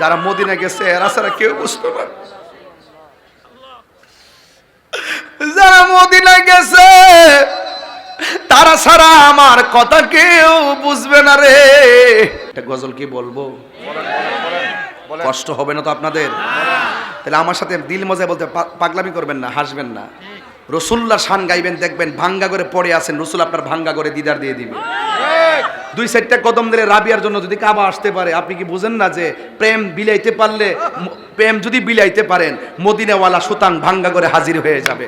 যারা মদিনা গেছে, এরা ছাড়া কেউ বুঝতো না। যারা মদিনা গেছে, তারা ছাড়া আমার কথা কেউ বুঝবে না রে। একটা গজল কি বলব? কষ্ট হবে না তো আপনাদের? তাহলে আমার সাথে দিল মজায় বলতে পাগলামি করবেন না, হাসবেন না। রসুল্লাহ শান গাইবেন, দেখবেন, ভাঙ্গা করে পড়ে আছেন, রসুল আপনার ভাঙ্গা করে দিদার দিয়ে দিবে। দুই সাইডটা কদম দিলে রাবিয়ার জন্য যদি কাবা আসতে পারে আপনি কি বুঝেন না যে প্রেম বিলাইতে পারলে প্রেম যদি বিলাইতে পারেন মদিনাওয়ালা সুতান ভাঙ্গা করে হাজির হয়ে যাবে।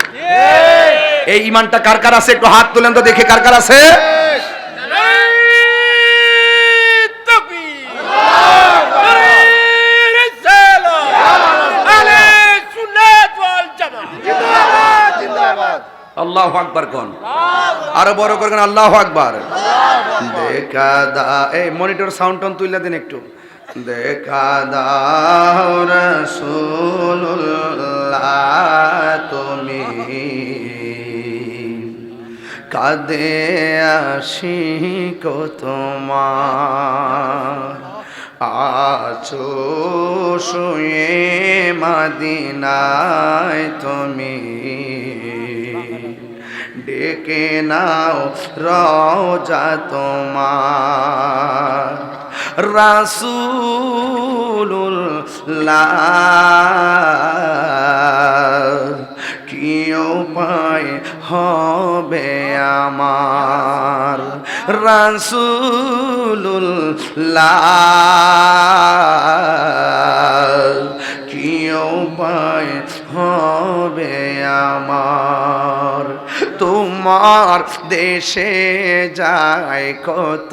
এই ইমানটা কার কার আছে? একটু হাত তুলেন তো দেখে কার কার আছে। আল্লাহ আকবার কোন? আরও বড় করবেন আল্লাহ আকবার। দেখা দা, এই মনিটর সাউন্ড টন তুইলা দিন একটু। দেখা দাও তুমি কাদে আসি কো তোমার। আছো শুয়ে মাদিনায় তুমি ডেকে নাও রওজা তোমার। রাসূলুল্লাহ কি উপায় হবে আমার? রাসূলুল্লাহ কি উপায় হবে আমার? তোমার দেশে যায় কত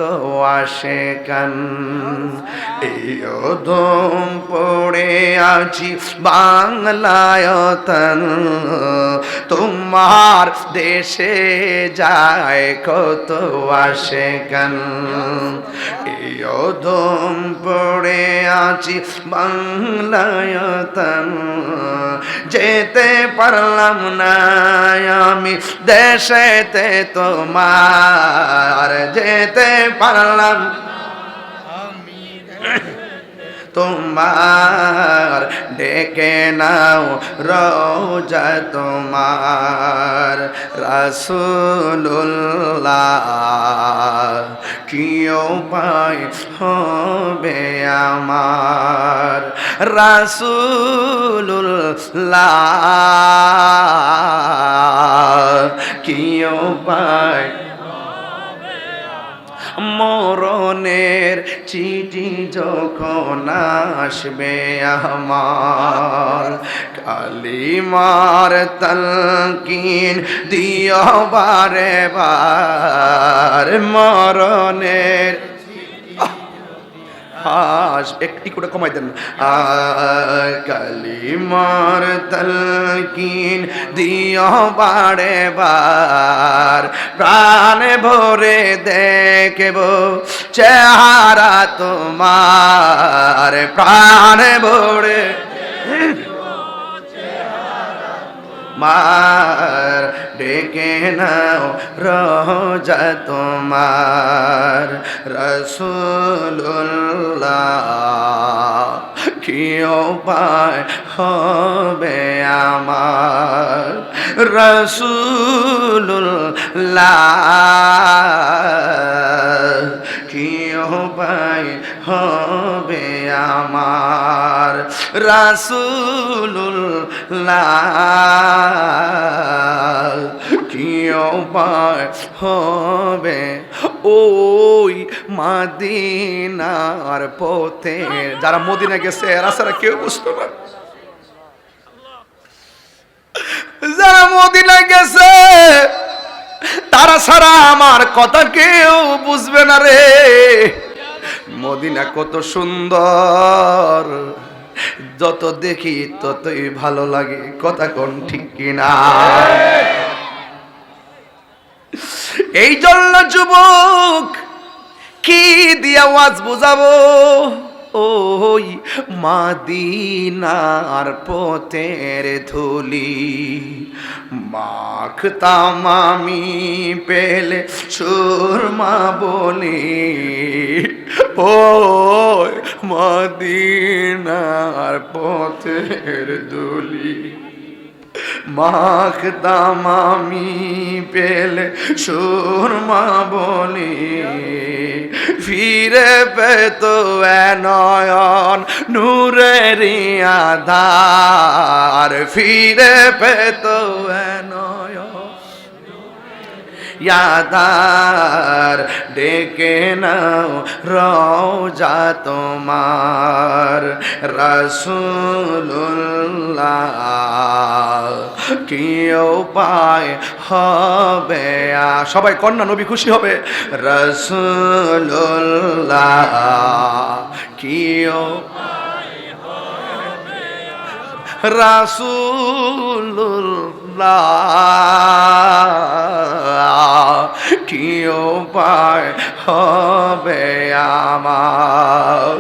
আসে কান অদম পড়ে আছি বাংলায়তন তোমার দেশে যায় কত আসে কান অদম পড়ে আছি বাংলায়তন যেতে পারলাম না আমি দেশেতে তোমার, যেতে পারলাম। তোমার ডেকে নাও রোজা তোমার। রাসুল্লাহ কি উপায় হবে আমার? রাসুল্লাহ কি উপায় মরণের চিঠি যখন আসবে আমার কালিমার তলকিন দিও বারে বার মরণের হাস একটি করে কমাই দেন। কালিমার তলকিন দিও বারে বার, প্রাণ ভরে দেখব চেহারা তোমার, প্রাণ ভরে মার ডেকে নাও রোজা তোমার। রসুল্লাহ কি উপায় হবে আমার? রসুল্লাহ কি উপায় হবে আমার রাসুল্লাহ কি উপায় হবে ওই মাদিনার পথে। যারা মদিনা গেছে ছাড়া কেউ বুঝতো না যারা মদিনা গেছে ছাড়া আমার কথা কেউ বুঝবে না রে। মদিনা কত সুন্দর। যত দেখি ততই ভালো লাগে। কথা কোন ঠিক কিনা? এই জন্য যুবক, কি দিয়া ওয়াজ বুঝাবো? ওই মাদিনার পথের ধুলি মাখ তামি পেলে সুরমা বলি ও মদিনার পথের দুলি মাখতাম আমি পেলে সুরমা বলি। ফিরে পেত নয়ন নূরের আধার। ফিরে পেত নয়ন ইয়াদার ডেকে নাও রওজা তোমার রসুল্লাহ কি উপায় হবে সবাই কন্যা নবী খুশি হবে রসুল্লাহ কি উপায় রাসুল্লাহ কি উপায় হবে আমার?